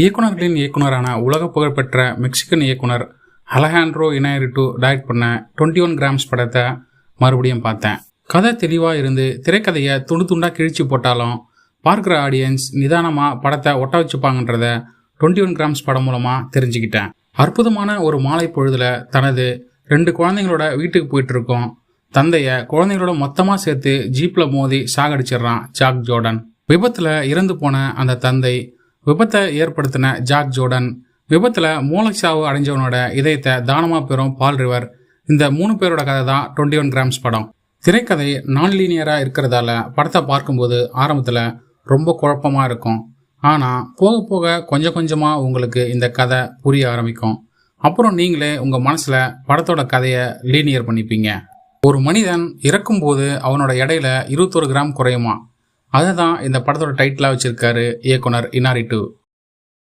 இயக்குனர்களின் இயக்குனரான உலக புகழ்பெற்ற மெக்சிகன் இயக்குனர் அலஹாண்ட்ரோ இனாயரிட்டு டைரக்ட் பண்ண டுவெண்ட்டி ஒன் கிராம்ஸ் படத்தை மறுபடியும் பார்த்தேன். கதை தெளிவாக இருந்து திரைக்கதையை துண்டு துண்டாக கிழிச்சு போட்டாலும் பார்க்குற ஆடியன்ஸ் நிதானமாக படத்தை ஒட்ட வச்சுப்பாங்கன்றத டுவெண்ட்டி ஒன் கிராம்ஸ் படம் மூலமாக தெரிஞ்சுக்கிட்டேன். அற்புதமான ஒரு மாலை பொழுதில் தனது ரெண்டு குழந்தைங்களோட வீட்டுக்கு போயிட்டு இருக்கோம். தந்தைய குழந்தைங்களோட மொத்தமாக சேர்த்து ஜீப்பில் மோதி சாகடிச்சிடுறான் ஜாக் ஜோர்டன். விபத்தில் இறந்து போன அந்த தந்தை விபத்தை ஏற்படுத்தின ஜாக் ஜோர்டன். விபத்தில் மூளைச்சாவு அடைஞ்சவனோட இதயத்தை தானமாக பெறும் பால் ரிவர். இந்த மூணு பேரோட கதை தான் டுவெண்ட்டி ஒன் கிராம்ஸ் படம். திரைக்கதை நான் லீனியராக இருக்கிறதால படத்தை பார்க்கும்போது ஆரம்பத்தில் ரொம்ப குழப்பமாக இருக்கும். ஆனால் போக போக கொஞ்சம் கொஞ்சமாக உங்களுக்கு இந்த கதை புரிய ஆரம்பிக்கும். அப்புறம் நீங்களே உங்கள் மனசில் படத்தோட கதையை லீனியர் பண்ணிப்பீங்க. ஒரு மனிதன் இறக்கும்போது அவனோட எடையில இருபத்தொரு கிராம் குறையுமா? அதை தான் இந்த படத்தோட டைட்டிலாக வச்சுருக்காரு இயக்குனர் இனாரிட்டு